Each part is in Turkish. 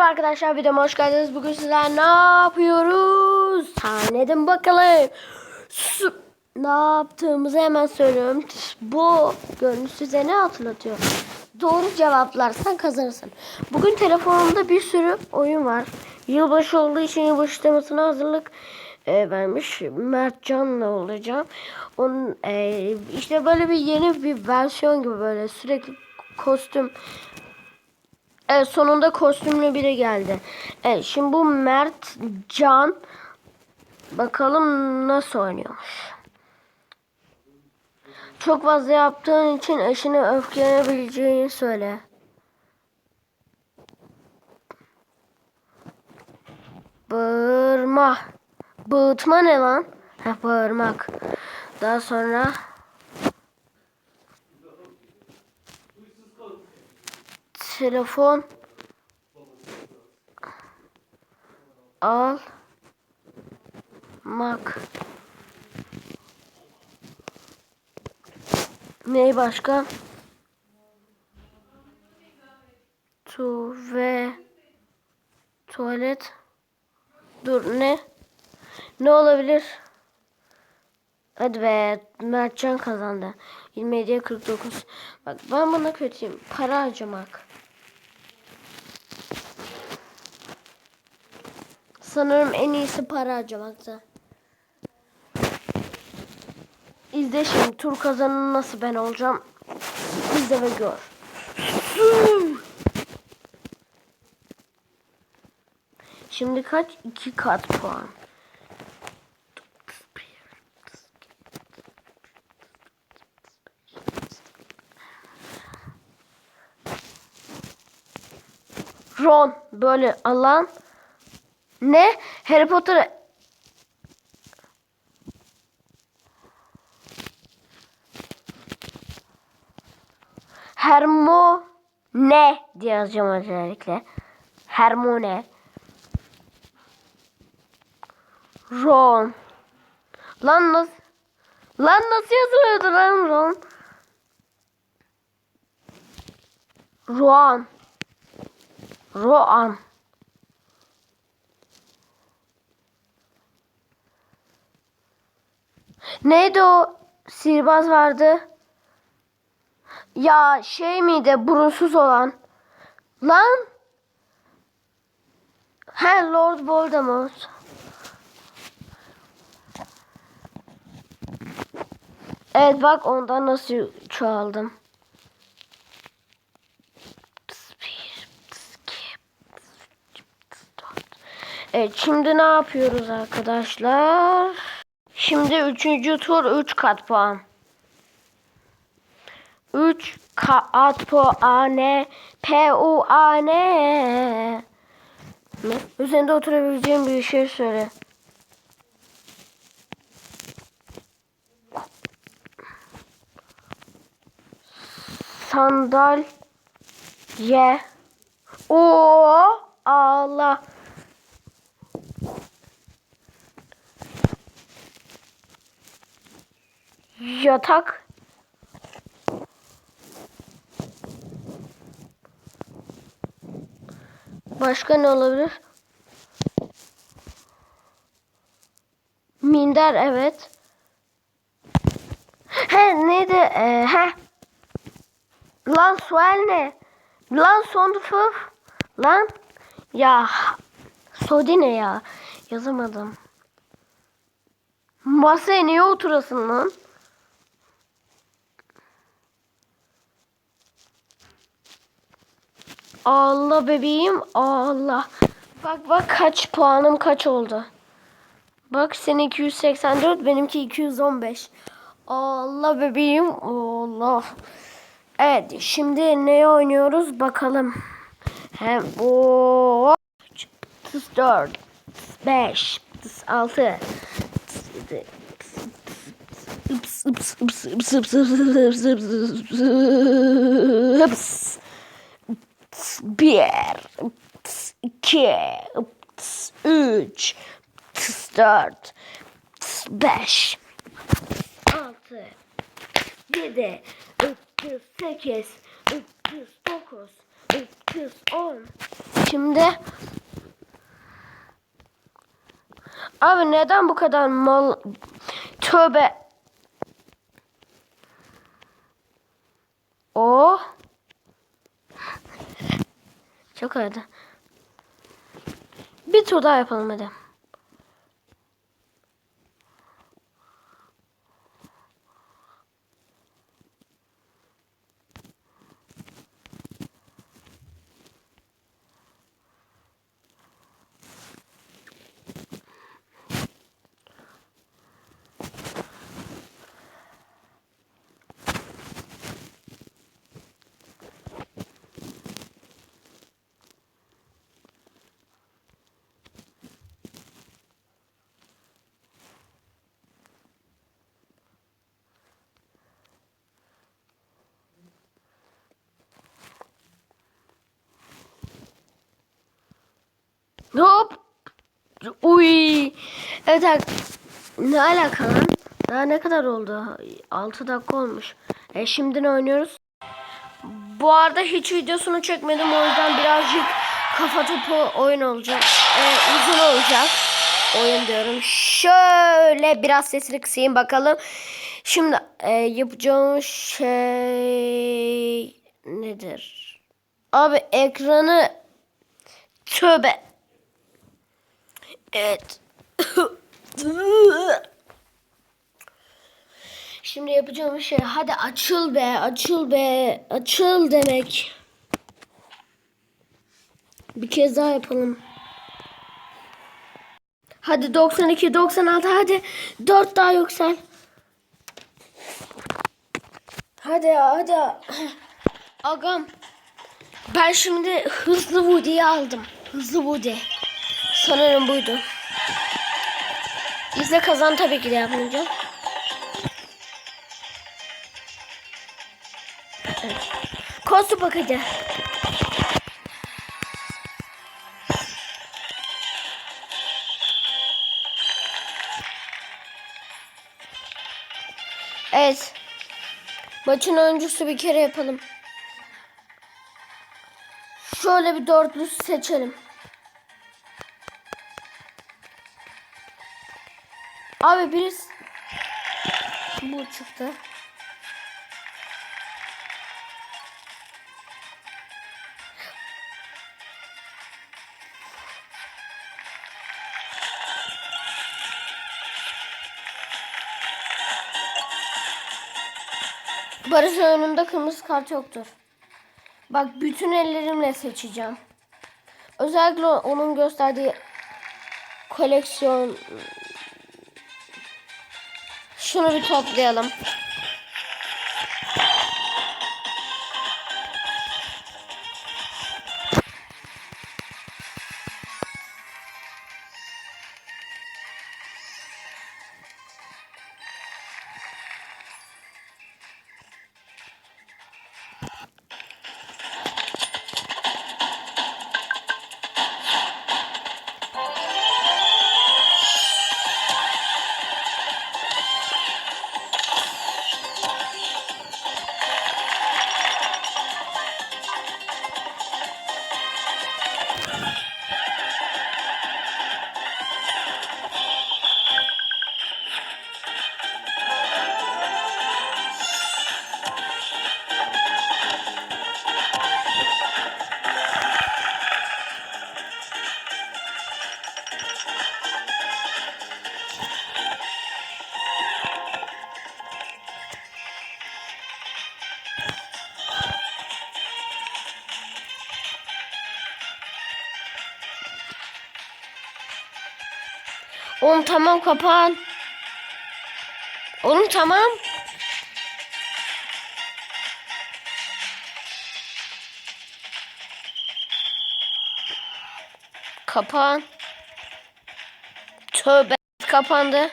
Arkadaşlar videoma hoş geldiniz. Bugün sizler ne yapıyoruz? Tahmin edin bakalım. Su- Ne yaptığımızı hemen söylüyorum. Bu görünüş size ne hatırlatıyor? Doğru cevaplarsan kazanırsın. Bugün telefonumda bir sürü oyun var. Yılbaşı olduğu için yılbaşı temasına hazırlık e, vermiş. Mert Can'la olacağım. Onun e, işte böyle bir yeni bir versiyon gibi böyle sürekli kostüm Evet sonunda kostümlü biri geldi. Evet şimdi bu Mert Can bakalım nasıl oynuyormuş. Çok fazla yaptığın için eşine öfkelenebileceğini söyle. Bağırma. Bağıtma ne lan? Ha bağırmak. Daha sonra telefon. Al. Mak. Ne başka? Tu ve tuvalet. Dur ne? Ne olabilir? Hadi be Mertcan kazandı. 27'ye 49 bak ben buna kötüyüm. Para harcamak Sanırım en iyisi para harcamakta. İzle şimdi tur kazanan nasıl ben olacağım. İzle ve gör. Şimdi kaç? 2 kat puan. Ron böyle alan ne? Harry Potter Hermione diye yazacağım özellikle. Hermione. Ron. Lan nasıl? Lan nasıl yazılıyordu lan Ron? Roan. Roan. Neydi o sihirbaz vardı? Ya şey miydi burunsuz olan? Lan? He Lord Voldemort. Evet bak ondan nasıl çoğaldım. Evet şimdi ne yapıyoruz arkadaşlar? Şimdi üçüncü tur 3 kat puan. 3 kat puan P U A N? Üzerinde oturabileceğim bir şey söyle. Sandalye. O Allah. Yatak. Başka ne olabilir? Minder evet. He neydi? Ee, he. Lan sual ne? Lan son fıf. Lan. Ya. Sodi ne ya? Yazamadım. Masaya niye oturasın lan? Allah bebeğim Allah. Bak bak kaç puanım kaç oldu. Bak senin 284 benimki 215. Allah bebeğim Allah. Evet şimdi ne oynuyoruz bakalım. Hem o 4 5 6 bir, iki, üç, dört, beş, altı, yedi, sekiz, dokuz, on, Şimdi Abi neden bu kadar mal tövbe. O Çok aradı. Bir tur daha yapalım hadi. Hop. Uy. Evet ne alaka lan? Daha ne kadar oldu? 6 dakika olmuş. E şimdi ne oynuyoruz? Bu arada hiç videosunu çekmedim o yüzden birazcık kafa topu oyun olacak. E, uzun olacak. Oyun diyorum. Şöyle biraz sesini kısayım bakalım. Şimdi e, yapacağım şey nedir? Abi ekranı tövbe. Evet. Şimdi yapacağım şey hadi açıl be açıl be açıl demek. Bir kez daha yapalım. Hadi 92 96 hadi 4 daha yüksel. Hadi hadi. Agam. Ben şimdi hızlı Woody'yi aldım. Hızlı Woody. Sanırım buydu. İzle kazan tabii ki de yapmayacağım. Evet. Kostüm bakıcı. Evet. Maçın oyuncusu bir kere yapalım. Şöyle bir dörtlü seçelim. Abi birisi bu çıktı. Barış önünde kırmızı kart yoktur. Bak bütün ellerimle seçeceğim. Özellikle onun gösterdiği koleksiyon şunu bir toplayalım. Oğlum tamam kapan. Oğlum tamam. Kapan. Tövbe kapandı.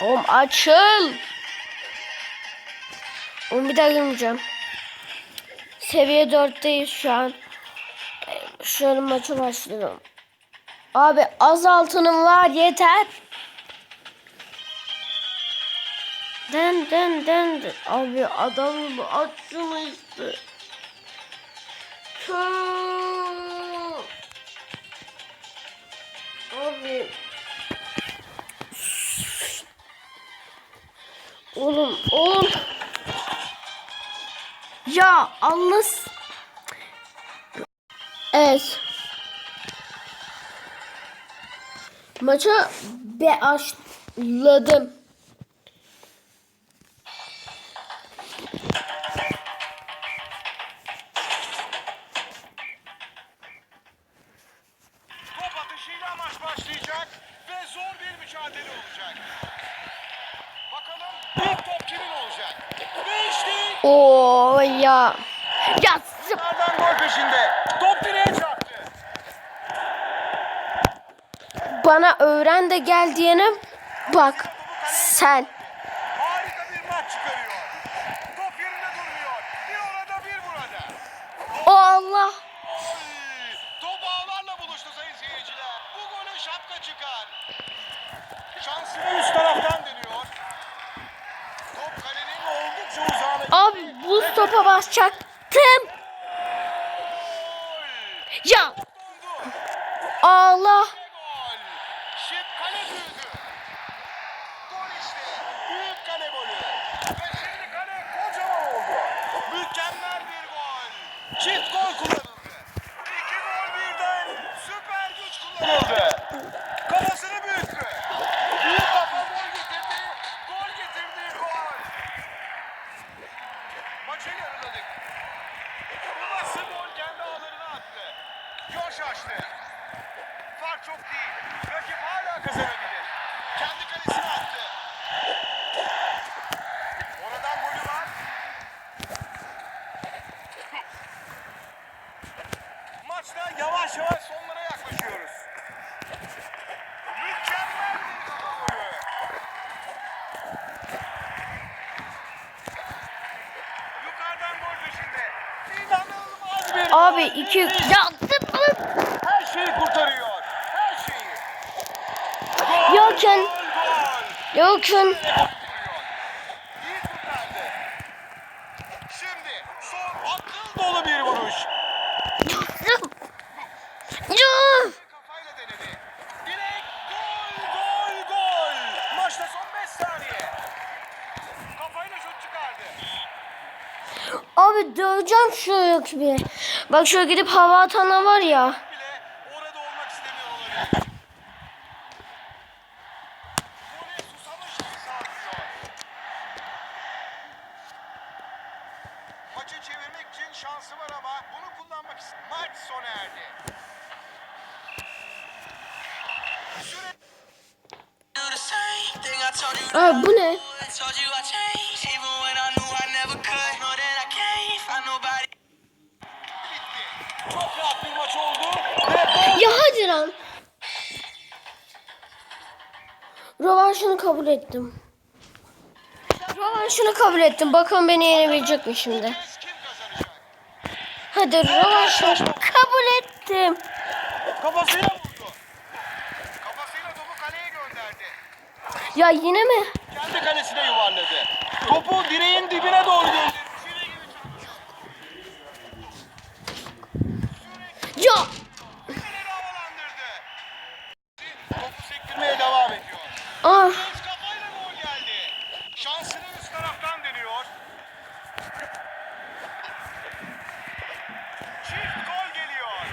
Oğlum açıl. Oğlum bir daha girmeyeceğim. Seviye 4'teyiz şu an. Şu an maça başlıyorum. Abi az altınım var yeter. Den den den. den. Abi adam gibi attım işte. Abi. Oğlum oğlum. Ya Allah. Evet. Maça başladım. Çıkarıyor. Top yerinde durmuyor. Bir orada bir burada. O Allah. Oy! Top ağlarla buluştu sayın seyirciler. Bu gole şapka çıkar. Şansını üst taraftan deniyor. Top kalenin oldukça uzağına Abi bu topa basacaktım. Ya. Allah. Gol. Şık kale büyüdü. Gol işte. Büyük kale golü. Ve şimdi kale kocaman oldu. Mükemmel bir gol. Çift gol kullanıldı. 2 ya zıplık. Her şeyi kurtarıyor. Her şeyi. Yoken. Yoken. Abi döveceğim şu yok bir. Bak şöyle gidip hava atana var ya. Çok rahat bir maç oldu Ya hadi lan. Rövanşını kabul ettim. Rövanşını kabul ettim. Bakalım beni yenebilecek mi şimdi? Hadi rövanşını kabul ettim. Kafasıyla vurdu. Kafasıyla topu kaleye gönderdi. Ya yine mi? Kendi kalesine yuvarladı. Topu direğin dibine doğru gönderdi. File gibi çarpıyor. Ya Fener'i havalandırdı. Topu sektirmeye devam ediyor. ah. Göz kafayla gol geldi. Şansını üst taraftan deniyor. Çift gol geliyor.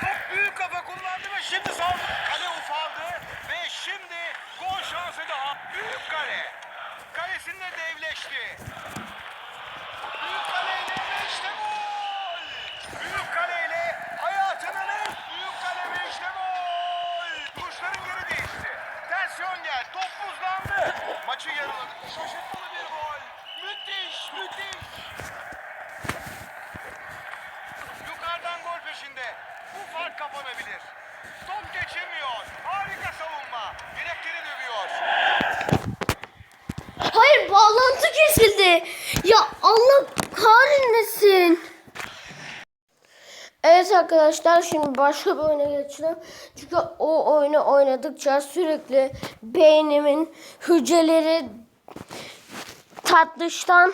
Top büyük kafa kullandı ve şimdi saldı. Kale ufaldı ve şimdi gol şansı daha. Büyük kale. Kalesinde devleşti. Büyük kaleyle ve işte gol. Büyük kaleyle hayatının en büyük kale ve işte gol. Kuşların yeri değişti. Ters yön gel. Top buzlandı. Maçı yarıladı. Şaşırtmalı bir gol. Müthiş, müthiş. Yukarıdan gol peşinde. Bu fark kapanabilir. Top geçirmiyor. Harika savunma. Direkleri dövüyor. Hayır bağlantı kesildi. Ya Allah kahretmesin. Evet arkadaşlar şimdi başka bir oyuna geçelim. Çünkü o oyunu oynadıkça sürekli beynimin hücreleri tatlıştan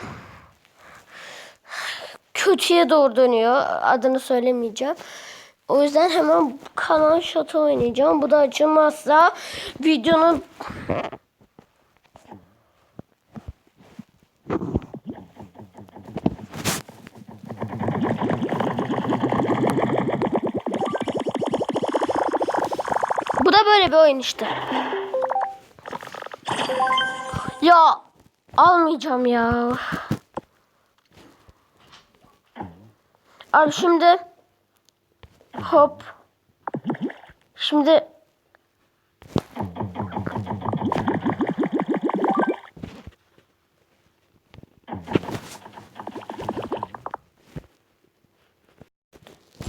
kötüye doğru dönüyor. Adını söylemeyeceğim. O yüzden hemen kanal şatı oynayacağım. Bu da açılmazsa videonun Bu da böyle bir oyun işte. Ya almayacağım ya. Abi şimdi hop. Şimdi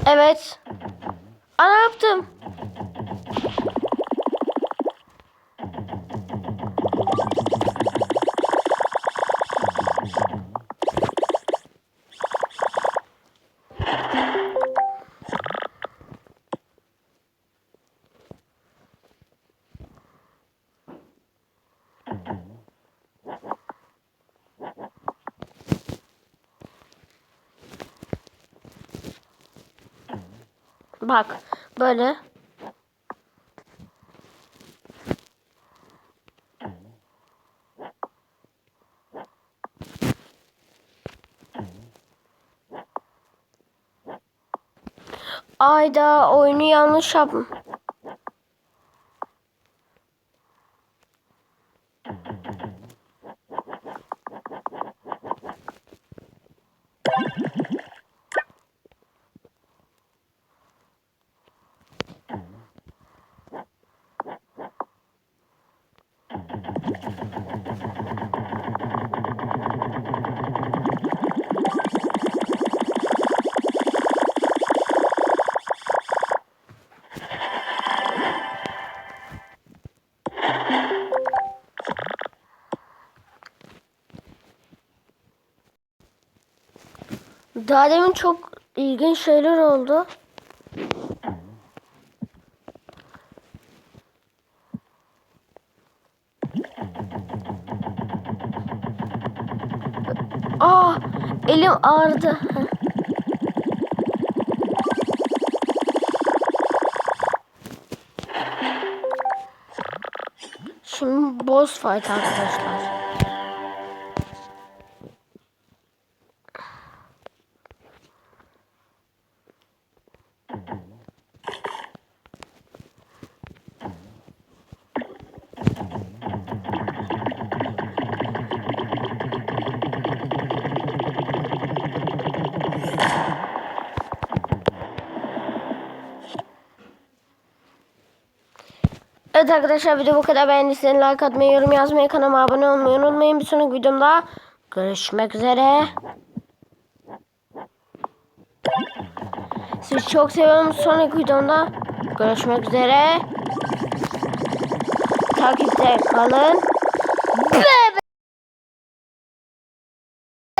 Evet. Ana yaptım. Bak böyle. Ayda oyunu yanlış yaptım. Daha demin çok ilginç şeyler oldu. Aa, elim ağrıdı. Şimdi boss fight arkadaşlar. Evet arkadaşlar video bu kadar beğendiyseniz like atmayı, yorum yazmayı, kanalıma abone olmayı unutmayın. Bir sonraki videomda görüşmek üzere. Sizi çok seviyorum. Sonraki videomda görüşmek üzere. Takipte kalın.